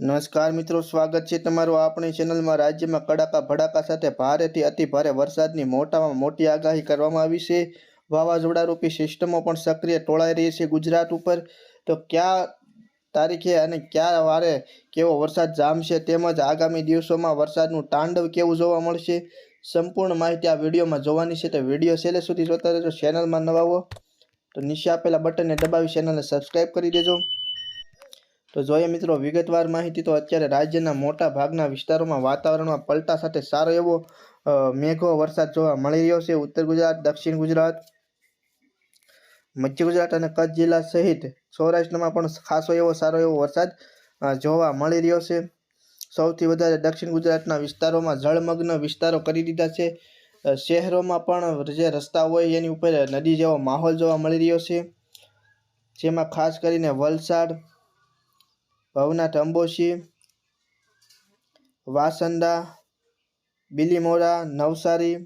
નમસ્કાર મિત્રો, સ્વાગત છે તમારું આપણી ચેનલમાં. રાજ્યમાં કડાકા ભડાકા સાથે ભારેથી અતિ ભારે વરસાદની મોટામાં મોટી આગાહી કરવામાં આવી છે. વાવાઝોડા રૂપી સિસ્ટમો પણ સક્રિય ટોળાઈ રહી છે ગુજરાત ઉપર. તો કયા તારીખે અને કયા વારે કેવો વરસાદ જામશે તેમજ આગામી દિવસોમાં વરસાદનું તાંડવ કેવું જોવા મળશે, સંપૂર્ણ માહિતી આ વિડીયોમાં જોવાની છે. તો વીડિયો છેલ્લે સુધી જોતા રહેજો, ચેનલમાં નવા હો તો નીચે આપેલા બટનને દબાવી, ચેનલને સબસ્ક્રાઈબ કરી દેજો. તો જોઈએ મિત્રો, વિગતવાર માહિતી તો અત્યારે રાજ્યના મોટા ભાગના વિસ્તારોમાં વાતાવરણમાં પલટા સાથે સારો એવો મેઘો વરસાદ જોવા મળી રહ્યો છે. ઉત્તર ગુજરાત, દક્ષિણ ગુજરાત, મધ્ય ગુજરાત અને કચ્છ જિલ્લા સહિત સૌરાષ્ટ્રમાં પણ ખાસો એવો સારો એવો વરસાદ જોવા મળી રહ્યો છે. સૌથી વધારે દક્ષિણ ગુજરાતના વિસ્તારોમાં જળમગ્ન વિસ્તારો કરી દીધા છે. શહેરોમાં પણ જે રસ્તા હોય એની ઉપર નદી જેવો માહોલ જોવા મળી રહ્યો છે. જેમાં ખાસ કરીને વલસાડ ભવનાથ અંબોશી વાસંદા, બિલીમોરા, નવસારી,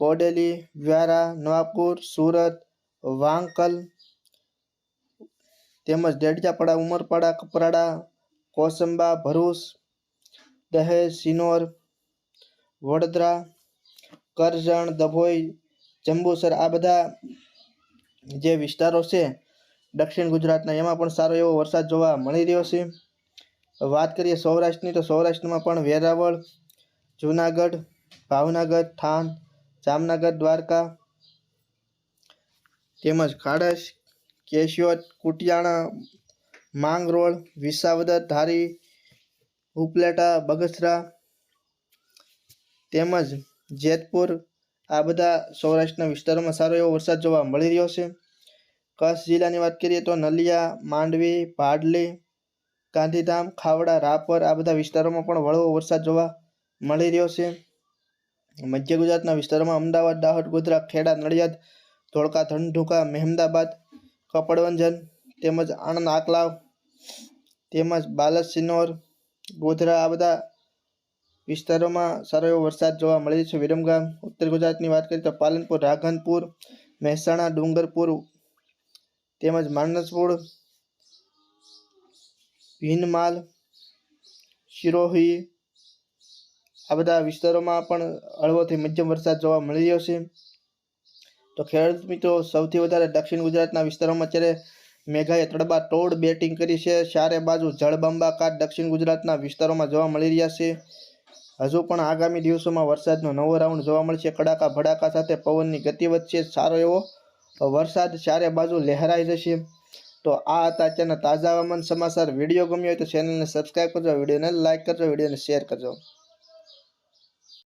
પોડેલી, વ્યારા, નવાપુર, સુરત, વાંકલ, તેમજ ડેડિયાપાડા ઉમરપાડા, કપરાડા, કોસંબા, ભરૂચ, દહેજ, સિનોર, વડોદરા, કરજણ, દભોઈ, જંબુસર આ બધા જે વિસ્તારો છે દક્ષિણ ગુજરાતના એમાં પણ સારો એવો વરસાદ જોવા મળી રહ્યો છે. વાત કરીએ સૌરાષ્ટ્રની, તો સૌરાષ્ટ્રમાં પણ વેરાવળ, જુનાગઢ, ભાવનગર, થાન, જામનગર, દ્વારકા તેમજ ખાડશ, કેશોદ, કુટિયાણા, માંગરોળ, વિસાવદર, ધારી, ઉપલેટા, બગસરા તેમજ જેતપુર આ બધા સૌરાષ્ટ્રના વિસ્તારોમાં સારો એવો વરસાદ જોવા મળી રહ્યો છે. કચ્છ જિલ્લાની વાત કરીએ તો નલિયા, માંડવી ભાડલી ગાંધીધામ, ખાવડા, રાપર આ બધા વિસ્તારોમાં પણ વળવો વરસાદ જોવા મળી રહ્યો છે. મધ્ય ગુજરાતના વિસ્તારોમાં અમદાવાદ, દાહોદ ગોધરા ખેડા, નડિયાદ, ધોળકા, ધંધુકા, મહેમદાબાદ, કપડવંજન તેમજ આણંદ, આકલાવ તેમજ બાલાસિનોર ગોધરા આ બધા વિસ્તારોમાં સારો એવો વરસાદ જોવા મળી રહ્યો છે. વિરમગામ, ઉત્તર ગુજરાતની વાત કરીએ તો પાલનપુર રાધનપુર મહેસાણા, ડુંગરપુર તેમજ માનસપુર, ભીનમાલ, શિરોહી, આ બધા વિસ્તારોમાં પણ હળવોથી મધ્યમ વરસાદ જોવા મળી રહ્યો છે. તો ખેડૂત મિત્રો, સૌથી વધારે દક્ષિણ ગુજરાતના વિસ્તારોમાં અત્યારે મેઘાએ તડબા તોડ બેટિંગ કરી છે. ચારે બાજુ જળબંબાકાર દક્ષિણ ગુજરાતના વિસ્તારોમાં જોવા મળી રહ્યા છે. હજુ પણ આગામી દિવસોમાં વરસાદનો નવો રાઉન્ડ જોવા મળશે. કડાકા ભડાકા સાથે પવનની ગતિ વધશે. સારો એવો વરસાદ ચારે બાજુ લહેરાઈ જશે. તો આ હતા અત્યારના તાજા હવામાન સમાચાર. વીડિયો ગમ્યો હોય તો ચેનલને સબસ્ક્રાઈબ કરજો, વિડીયોને લાઇક કરજો, વિડીયોને શેર કરજો.